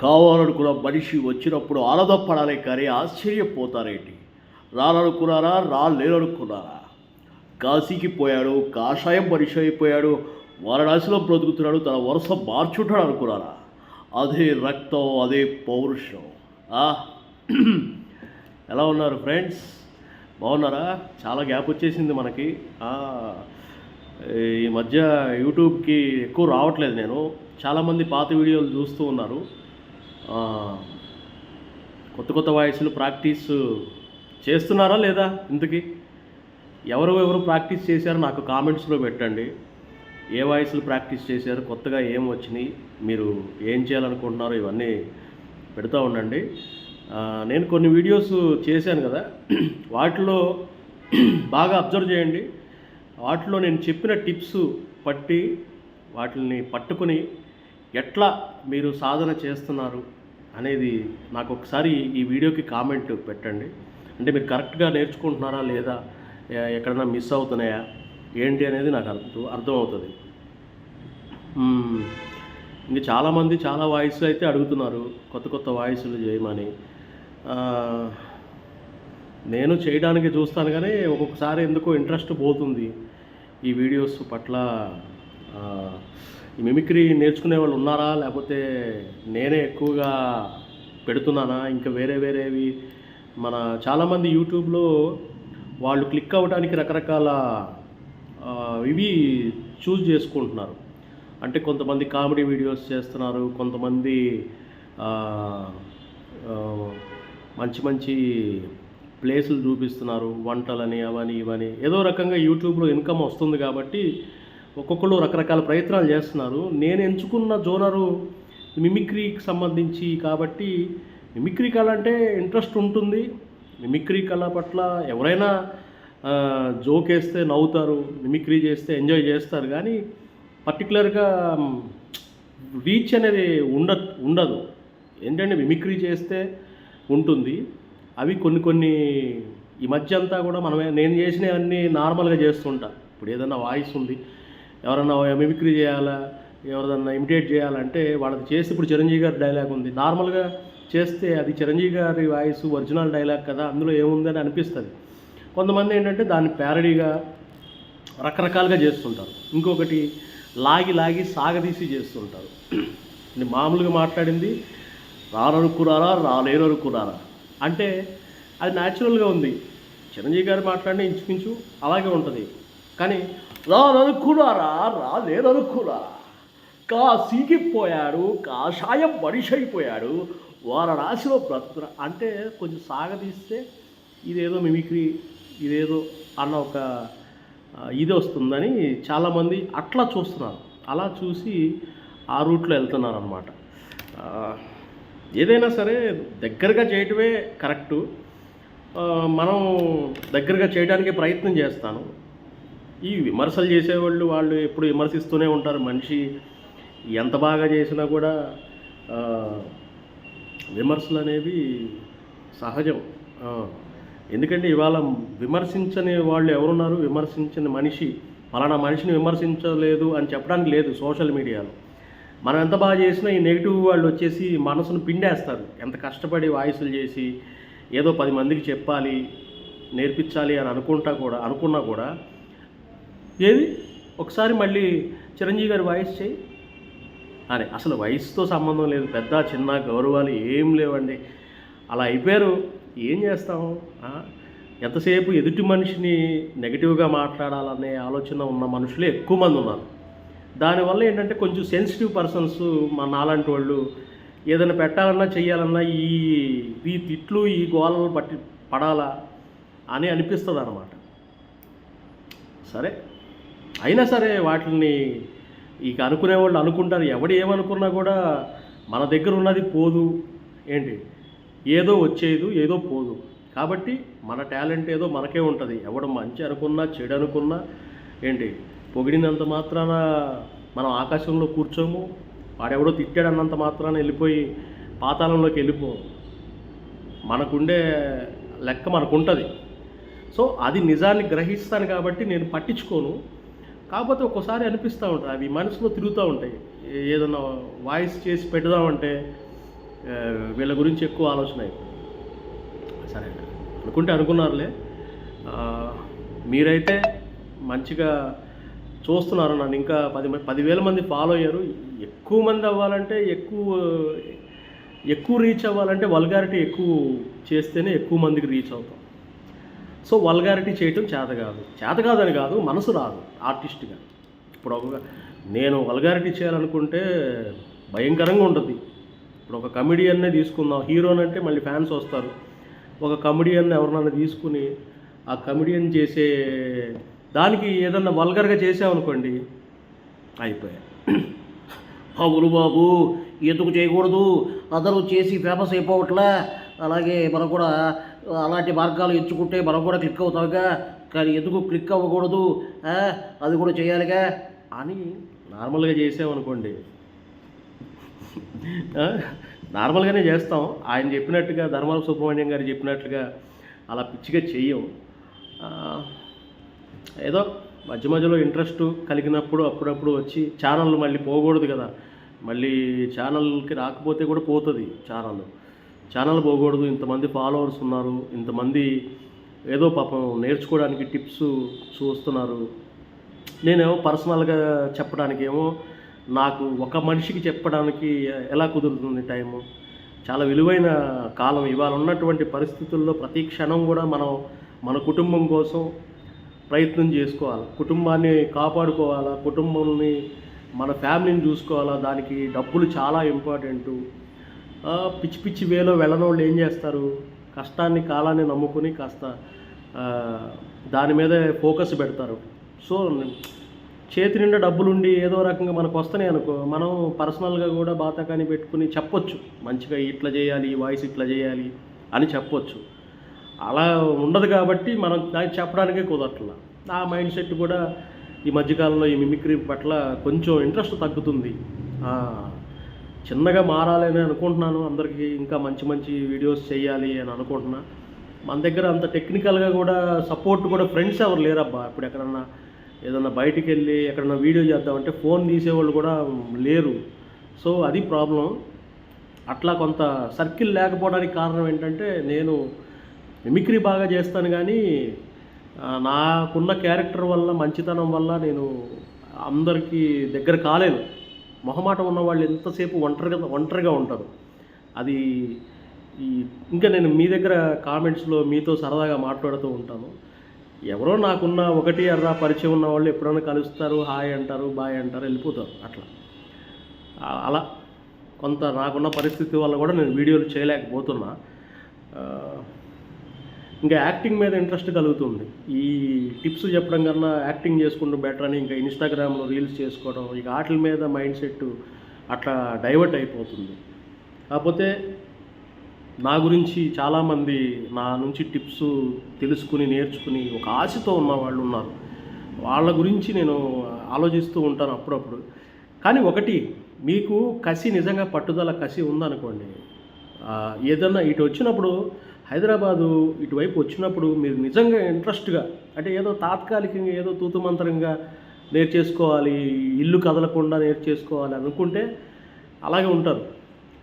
కావాలనుకున్న మనిషి వచ్చినప్పుడు ఆనందపడాలి కానీ ఆశ్చర్యపోతారేంటి? రాలనుకున్నారా రాలేరనుకున్నారా? కాశీకి పోయాడు కాషాయం మనిషి అయిపోయాడు వారణాసిలో బ్రతుకుతున్నాడు తన వరుస మార్చుంటాడు అనుకున్నారా? అదే రక్తం అదే పౌరుషం. ఎలా ఉన్నారు ఫ్రెండ్స్? బాగున్నారా? చాలా గ్యాప్ వచ్చేసింది మనకి. ఈ మధ్య యూట్యూబ్కి ఎక్కువ రావట్లేదు నేను. చాలామంది పాత వీడియోలు చూస్తూ ఉన్నారు. కొత్త కొత్త వాయిస్లు ప్రాక్టీస్ చేస్తున్నారా లేదా ఇంతకీ? ఎవరు ఎవరు ప్రాక్టీస్ చేశారో నాకు కామెంట్స్లో పెట్టండి. ఏ వాయిస్లు ప్రాక్టీస్ చేశారు కొత్తగా ఏం వచ్చినాయి మీరు ఏం చేయాలనుకుంటున్నారో ఇవన్నీ పెడతా ఉండండి. నేను కొన్ని వీడియోస్ చేశాను కదా వాటిలో బాగా అబ్జర్వ్ చేయండి. వాటిలో నేను చెప్పిన టిప్స్ పట్టి వాటిని పట్టుకుని ఎట్లా మీరు సాధన చేస్తున్నారు అనేది నాకు ఒకసారి ఈ వీడియోకి కామెంట్ పెట్టండి. అంటే మీరు కరెక్ట్గా నేర్చుకుంటున్నారా లేదా ఎక్కడైనా మిస్ అవుతున్నాయా ఏంటి అనేది నాకు అర్థం అర్థమవుతుంది. ఇంకా ఇంక చాలామంది చాలా వాయిస్ అయితే అడుగుతున్నారు కొత్త కొత్త వాయిస్లు చేయమని. నేను చేయడానికి చూస్తాను కానీ ఒక్కొక్కసారి ఎందుకో ఇంట్రెస్ట్ పోతుంది ఈ వీడియోస్ పట్ల. మిమిక్రీ నేర్చుకునే వాళ్ళు ఉన్నారా? లేకపోతే నేనే ఎక్కువగా పెడుతున్నానా? ఇంకా వేరే వేరేవి? మన చాలామంది యూట్యూబ్లో వాళ్ళు క్లిక్ అవ్వడానికి రకరకాల ఇవి చూస్ చేసుకుంటున్నారు. అంటే కొంతమంది కామెడీ వీడియోస్ చేస్తున్నారు కొంతమంది మంచి మంచి ప్లేసులు చూపిస్తున్నారు వంటలని అవని ఇవని. ఏదో రకంగా యూట్యూబ్లో ఇన్కమ్ వస్తుంది కాబట్టి ఒక్కొక్కరు రకరకాల ప్రయత్నాలు చేస్తున్నారు. నేను ఎంచుకున్న జోనరు మిమిక్రీకి సంబంధించి కాబట్టి మిమిక్రీ కళ అంటే ఇంట్రెస్ట్ ఉంటుంది. మిమిక్రీ కళ పట్ల ఎవరైనా జోక్ వేస్తే నవ్వుతారు మిమిక్రీ చేస్తే ఎంజాయ్ చేస్తారు. కానీ పర్టికులర్గా రీచ్ అనేది ఉండ ఉండదు. ఏంటంటే మిమిక్రీ చేస్తే ఉంటుంది. అవి కొన్ని కొన్ని ఈ మధ్య అంతా కూడా మనమే నేను చేసినవన్నీ నార్మల్గా చేస్తుంటా. ఇప్పుడు ఏదైనా వాయిస్ ఉంది. ఎవరన్నా మిమిక్రీ చేయాలా? ఎవరిదన్నా ఇమిటేట్ చేయాలంటే వాళ్ళది చేసి ఇప్పుడు చిరంజీవి గారి డైలాగ్ ఉంది. నార్మల్గా చేస్తే అది చిరంజీవి గారి వాయిస్ ఒరిజినల్ డైలాగ్ కదా అందులో ఏముందని అనిపిస్తుంది. కొంతమంది ఏంటంటే దాన్ని ప్యారడీగా రకరకాలుగా చేస్తుంటారు. ఇంకొకటి లాగి లాగి సాగదీసి చేస్తుంటారు. మామూలుగా మాట్లాడింది రారనుకున్నారా రాలేరనుకున్నారా అంటే అది న్యాచురల్గా ఉంది. చిరంజీవి గారు మాట్లాడిన ఇంచుమించు అలాగే ఉంటుంది. కానీ రాననుకున్నారా? రాలేరనుకున్నారా కాశీకి పోయాడు కాషాయం మనిషి అయిపోయాడు వారణాసిలో బ్రతుకురా అంటే కొంచెం సాగదీస్తే ఇదేదో మిమిక్రీ ఇదేదో అన్న ఒక ఇది వస్తుందని చాలామంది అట్లా చూస్తున్నారు. అలా చూసి ఆ రూట్లో వెళ్తున్నారు అనమాట ఏదైనా సరే దగ్గరగా చేయటమే కరెక్టు. మనం దగ్గరగా చేయడానికి ప్రయత్నం చేస్తాను. ఈ విమర్శలు చేసేవాళ్ళు వాళ్ళు ఎప్పుడు విమర్శిస్తూనే ఉంటారు. మనిషి ఎంత బాగా చేసినా కూడా విమర్శలు అనేవి సహజం. ఎందుకంటే ఇవాళ విమర్శించని వాళ్ళు ఎవరున్నారు? విమర్శించిన మనిషి ఫలానా మనిషిని విమర్శించలేదు అని చెప్పడానికి లేదు సోషల్ మీడియాలో. మనం ఎంత బాగా చేసినా ఈ నెగిటివ్ వాళ్ళు వచ్చేసి మనసును పిండేస్తారు. ఎంత కష్టపడి వాయిస్లు చేసి ఏదో పది మందికి చెప్పాలి నేర్పించాలి అని అనుకుంటా కూడా అనుకున్నా కూడా ఏది? ఒకసారి మళ్ళీ చిరంజీవి గారి వాయిస్ చేయి అరే అసలు వయసుతో సంబంధం లేదు. పెద్ద చిన్న గౌరవాలు ఏం లేవండి. అలా అయిపోయారు. ఏం చేస్తాం? ఎంతసేపు ఎదుటి మనిషిని నెగిటివ్గా మాట్లాడాలనే ఆలోచన ఉన్న మనుషులే ఎక్కువ మంది ఉన్నారు. దానివల్ల ఏంటంటే కొంచెం సెన్సిటివ్ పర్సన్స్ మా నాలాంటి వాళ్ళు ఏదైనా పెట్టాలన్నా చేయాలన్నా ఈ ఈ తిట్లు ఈ గోళలు పట్టి పడాలా అని అనిపిస్తుంది అన్నమాట సరే. అయినా సరే వాటిని ఇక అనుకునే వాళ్ళు అనుకుంటారు. ఎవడు ఏమనుకున్నా కూడా మన దగ్గర ఉన్నది పోదు. ఏంటి? ఏదో వచ్చేది ఏదో పోదు. కాబట్టి మన టాలెంట్ ఏదో మనకే ఉంటుంది. ఎవడు మంచి అనుకున్నా చెడు అనుకున్నా ఏంటి? పొగిడినంత మాత్రాన మనం ఆకాశంలో కూర్చోము. వాడెవడో తిట్టాడన్నంత మాత్రాన వెళ్ళిపోయి పాతాళంలోకి వెళ్ళిపో. మనకుండే లెక్క మనకుంటుంది. సో అది నిజాన్ని గ్రహిస్తాను కాబట్టి నేను పట్టించుకోను. కాకపోతే ఒక్కోసారి అనిపిస్తూ ఉంటాయి అవి మనసులో తిరుగుతూ ఉంటాయి. ఏదన్నా వాయిస్ చేసి పెడదామంటే వీళ్ళ గురించి ఎక్కువ ఆలోచన అయిపోయింది సరే అనుకుంటే అనుకున్నారులే. మీరైతే మంచిగా చూస్తున్నారు నన్ను. ఇంకా పది పదివేల మంది ఫాలో అయ్యారు. ఎక్కువ మంది అవ్వాలంటే ఎక్కువ ఎక్కువ రీచ్ అవ్వాలంటే వల్గారిటీ ఎక్కువ చేస్తేనే ఎక్కువ మందికి రీచ్ అవుతాం. సో వల్గారిటీ చేయటం చేత కాదు. చేత కాదని కాదు మనసు రాదు ఆర్టిస్ట్గా. ఇప్పుడు ఒక నేను వల్గారిటీ చేయాలనుకుంటే భయంకరంగా ఉంటుంది. ఇప్పుడు ఒక కమెడియన్నే తీసుకుందాం హీరోని అంటే మళ్ళీ ఫ్యాన్స్ వస్తారు. ఒక కమెడియన్ ఎవరినైనా తీసుకుని ఆ కమెడియన్ చేసే దానికి ఏదన్నా వల్గర్గా చేసామనుకోండి అయిపోయా అవును బాబు ఎందుకు చేయకూడదు? అందరూ చేసి ఫేమస్ అయిపోవట్లే. అలాగే మనం కూడా అలాంటి మార్గాలు ఎంచుకుంటే మనం కూడా క్లిక్ అవుతాంగా కానీ ఎందుకు క్లిక్ అవ్వకూడదు? అది కూడా చేయాలిగా. అని నార్మల్గా చేసామనుకోండి. నార్మల్గానే చేస్తాం. ఆయన చెప్పినట్టుగా ధర్మాల సుబ్రహ్మణ్యం గారు చెప్పినట్లుగా అలా పిచ్చిగా చెయ్యం. ఏదో మధ్య మధ్యలో ఇంట్రెస్ట్ కలిగినప్పుడు అప్పుడప్పుడు వచ్చి ఛానల్ మళ్ళీ పోకూడదు కదా. మళ్ళీ ఛానల్కి రాకపోతే కూడా పోతుంది ఛానల్ ఛానల్ పోకూడదు ఇంతమంది ఫాలోవర్స్ ఉన్నారు ఇంతమంది ఏదో పాపం నేర్చుకోవడానికి టిప్స్ చూస్తున్నారు. నేనేమో పర్సనల్గా చెప్పడానికి ఏమో నాకు ఒక మనిషికి చెప్పడానికి ఎలా కుదురుతుంది టైము? చాలా విలువైన కాలం. ఇవాళ ఉన్నటువంటి పరిస్థితుల్లో ప్రతి క్షణం కూడా మనం మన కుటుంబం కోసం ప్రయత్నం చేసుకోవాలి. కుటుంబాన్ని కాపాడుకోవాలా? కుటుంబాన్ని మన ఫ్యామిలీని చూసుకోవాలా? దానికి డబ్బులు చాలా ఇంపార్టెంటు. పిచ్చి పిచ్చి వేలో వెళ్ళనోళ్ళు ఏం చేస్తారు? కష్టాన్ని కాలాన్ని నమ్ముకుని కాస్త దాని మీద ఫోకస్ పెడతారు. సో చేతి నిండా డబ్బులుండి ఏదో రకంగా మనకు వస్తున్నాయి అనుకో మనం పర్సనల్గా కూడా బాతకాన్ని పెట్టుకుని చెప్పొచ్చు. మంచిగా ఇట్లా చేయాలి వాయిస్ ఇట్లా చేయాలి అని చెప్పొచ్చు. అలా ఉండదు కాబట్టి మనం దానికి చెప్పడానికే కుదరట్లా. ఆ మైండ్ సెట్ కూడా ఈ మధ్యకాలంలో ఈ మిమిక్రీ పట్ల కొంచెం ఇంట్రెస్ట్ తగ్గుతుంది. చిన్నగా మారాలని అనుకుంటున్నాను. అందరికీ ఇంకా మంచి మంచి వీడియోస్ చేయాలి అని అనుకుంటున్నా. మన దగ్గర అంత టెక్నికల్గా కూడా సపోర్ట్ కూడా ఫ్రెండ్స్ ఎవరు లేరబ్బా. ఇప్పుడు ఎక్కడన్నా ఏదన్నా బయటికి వెళ్ళి ఎక్కడన్నా వీడియో చేద్దామంటే ఫోన్ తీసేవాళ్ళు కూడా లేరు. సో అది ప్రాబ్లం అట్లా కొంత సర్కిల్ లేకపోవడానికి కారణం ఏంటంటే నేను మిమిక్రీ బాగా చేస్తాను కానీ నాకున్న క్యారెక్టర్ వల్ల మంచితనం వల్ల నేను అందరికీ దగ్గర కాలేను. మొహమాట ఉన్న వాళ్ళు ఎంతసేపు ఒంటరిగా ఒంటరిగా ఉంటారు? అది ఈ ఇంకా నేను మీ దగ్గర కామెంట్స్లో మీతో సరదాగా మాట్లాడుతూ ఉంటాను. ఎవరో నాకున్న ఒకటి అర్రా పరిచయం ఉన్న వాళ్ళు ఎప్పుడైనా కలుస్తారు హాయ్ అంటారు బాయ్ అంటారు వెళ్ళిపోతారు అట్లా. అలా. కొంత నాకున్న పరిస్థితి వల్ల కూడా నేను వీడియోలు చేయలేకపోతున్నా. ఇంకా యాక్టింగ్ మీద ఇంట్రెస్ట్ కలుగుతుంది. ఈ టిప్స్ చెప్పడం కన్నా యాక్టింగ్ చేసుకుంటూ బెటర్ అని ఇంకా ఇన్స్టాగ్రామ్లో రీల్స్ చేసుకోవడం ఇక వాటి మీద మైండ్ సెట్ అట్లా డైవర్ట్ అయిపోతుంది. కాకపోతే నా గురించి చాలామంది నా నుంచి టిప్స్ తెలుసుకుని నేర్చుకుని ఒక ఆశతో ఉన్న వాళ్ళు ఉన్నారు. వాళ్ళ గురించి నేను ఆలోచిస్తూ ఉంటాను అప్పుడప్పుడు. కానీ ఒకటి మీకు కసి నిజంగా పట్టుదల కసి ఉందనుకోండి. ఏదన్నా ఇటు వచ్చినప్పుడు హైదరాబాదు ఇటువైపు వచ్చినప్పుడు మీరు నిజంగా ఇంట్రెస్ట్గా అంటే ఏదో తాత్కాలికంగా ఏదో తూతుమంతరంగా నేర్చేసుకోవాలి ఇల్లు కదలకుండా నేర్చేసుకోవాలి అనుకుంటే అలాగే ఉంటారు.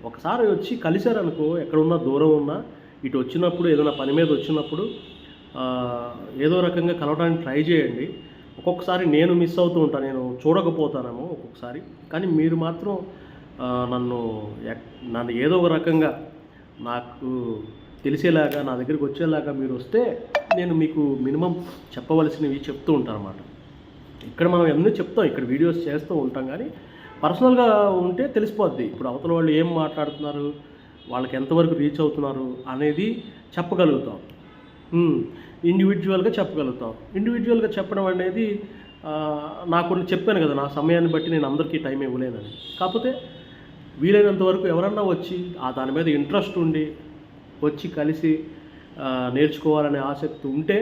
ఒకసారి వచ్చి కలిశారనుకో ఎక్కడున్నా దూరం ఉన్నా ఇటు వచ్చినప్పుడు ఏదైనా పని మీద వచ్చినప్పుడు ఏదో రకంగా కలవడానికి ట్రై చేయండి. ఒక్కొక్కసారి నేను మిస్ అవుతూ ఉంటాను నేను చూడకపోతానేమో ఒక్కొక్కసారి. కానీ మీరు మాత్రం నన్ను ఎక్- నన్ను ఏదో ఒక రకంగా నాకు తెలిసేలాగా నా దగ్గరికి వచ్చేలాగా మీరు వస్తే నేను మీకు మినిమం చెప్పవలసినవి చెప్తూ ఉంటాను అన్నమాట ఇక్కడ మనం ఎన్నో చెప్తాం ఇక్కడ వీడియోస్ చేస్తూ ఉంటాం కానీ పర్సనల్గా ఉంటే తెలిసిపోద్ది. ఇప్పుడు అవతల వాళ్ళు ఏం మాట్లాడుతున్నారు వాళ్ళకి ఎంతవరకు రీచ్ అవుతున్నారు అనేది చెప్పగలుగుతాం. ఇండివిజువల్గా చెప్పగలుగుతాం. ఇండివిజువల్గా చెప్పడం అనేది నాకు చెప్పాను కదా నా సమయాన్ని బట్టి నేను అందరికీ టైం ఇవ్వలేనని కాకపోతే వీలైనంత వరకు ఎవరన్నా వచ్చి ఆ దాని మీద ఇంట్రెస్ట్ ఉండి వచ్చి కలిసి నేర్చుకోవాలనే ఆసక్తి ఉంటే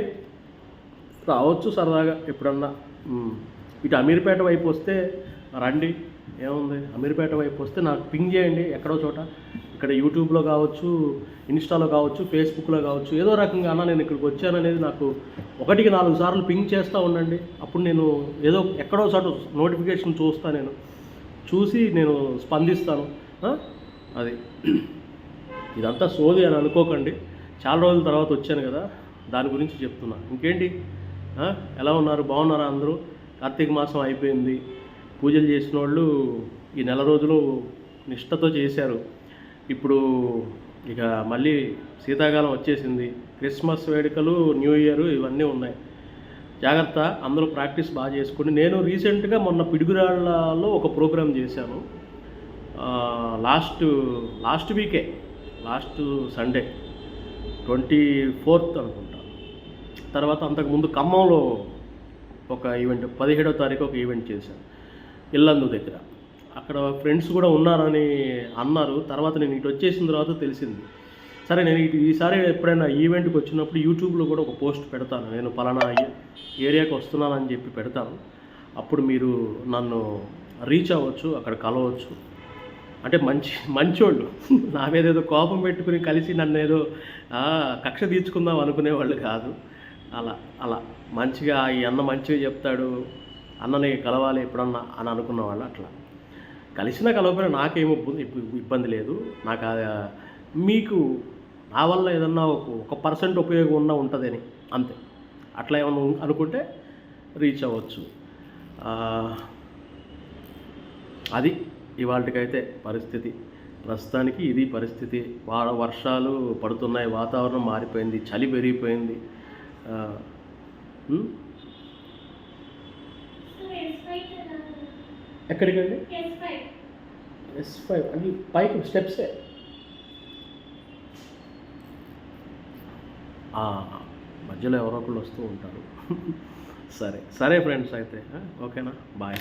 రావచ్చు సరదాగా ఎప్పుడన్నా. ఇటు అమీర్పేట వైపు వస్తే రండి. ఏముంది? అమీర్పేట వైపు వస్తే నాకు పింగ్ చేయండి ఎక్కడో చోట. ఇక్కడ యూట్యూబ్లో కావచ్చు ఇన్స్టాలో కావచ్చు ఫేస్బుక్లో కావచ్చు ఏదో రకంగా అన్న నేను ఇక్కడికి వచ్చాననేది నాకు ఒకటికి నాలుగు సార్లు పింగ్ చేస్తూ ఉండండి. అప్పుడు నేను ఏదో ఎక్కడో చోట నోటిఫికేషన్ చూస్తాను నేను. చూసి నేను స్పందిస్తాను. అది. ఇదంతా సోది అని అనుకోకండి. చాలా రోజుల తర్వాత వచ్చాను కదా దాని గురించి చెప్తున్నా. ఇంకేంటి? ఎలా ఉన్నారు? బాగున్నారా అందరూ? కార్తీక మాసం అయిపోయింది. పూజలు చేసిన వాళ్ళు ఈ నెల రోజులు నిష్టతో చేశారు. ఇప్పుడు ఇక మళ్ళీ శీతాకాలం వచ్చేసింది. క్రిస్మస్ వేడుకలు న్యూ ఇయర్ ఇవన్నీ ఉన్నాయి. జాగ్రత్త అందరూ ప్రాక్టీస్ బాగా చేసుకుని నేను రీసెంట్గా మొన్న పిడుగురాళ్ళలో ఒక ప్రోగ్రాం చేశాను. లాస్ట్ లాస్ట్ వీకే. లాస్ట్ సండే ట్వంటీ ఫోర్త్ అనుకుంటా. తర్వాత అంతకుముందు ఖమ్మంలో ఒక ఈవెంట్ పదిహేడో తారీఖు ఒక ఈవెంట్ చేశాను ఇల్లందు దగ్గర. అక్కడ ఫ్రెండ్స్ కూడా ఉన్నారని అన్నారు. తర్వాత నేను ఇటు వచ్చేసిన తర్వాత తెలిసింది. సరే నేను ఇటు ఈసారి ఎప్పుడైనా ఈవెంట్కి వచ్చినప్పుడు యూట్యూబ్లో కూడా ఒక పోస్ట్ పెడతాను. నేను పలానా ఏరియాకి వస్తున్నానని చెప్పి పెడతాను. అప్పుడు మీరు నన్ను రీచ్ అవ్వచ్చు అక్కడ కలవచ్చు. అంటే మంచి మంచోళ్ళు. నా మీద ఏదో కోపం పెట్టుకుని కలిసి నన్ను ఏదో కక్ష తీర్చుకుందాం అనుకునేవాళ్ళు కాదు. అలా అలా. మంచిగా ఈ అన్న మంచిగా చెప్తాడు అన్నని కలవాలి ఎప్పుడన్నా అని అనుకున్న వాళ్ళు అట్లా. కలిసినా కలవకపోయినా నాకేం ఇబ్బంది ఇబ్బంది లేదు. నాకు మీకు నా వల్ల ఏదన్నా ఒక ఒక పర్సెంట్ ఉపయోగం ఉన్నా ఉంటుందని అంతే. అట్లా ఏమన్నా అనుకుంటే రీచ్ అవ్వచ్చు. అది. ఇవాళకైతే పరిస్థితి. ప్రస్తుతానికి ఇది పరిస్థితి. వర్షాలు పడుతున్నాయి వాతావరణం మారిపోయింది చలి పెరిగిపోయింది. ఎక్కడికండి? ఎస్ ఫైవ్ అది పైకి స్టెప్సే మధ్యలో ఎవరో ఒకళ్ళు వస్తూ ఉంటారు. సరే సరే ఫ్రెండ్స్ అయితే ఓకేనా? బాయ్.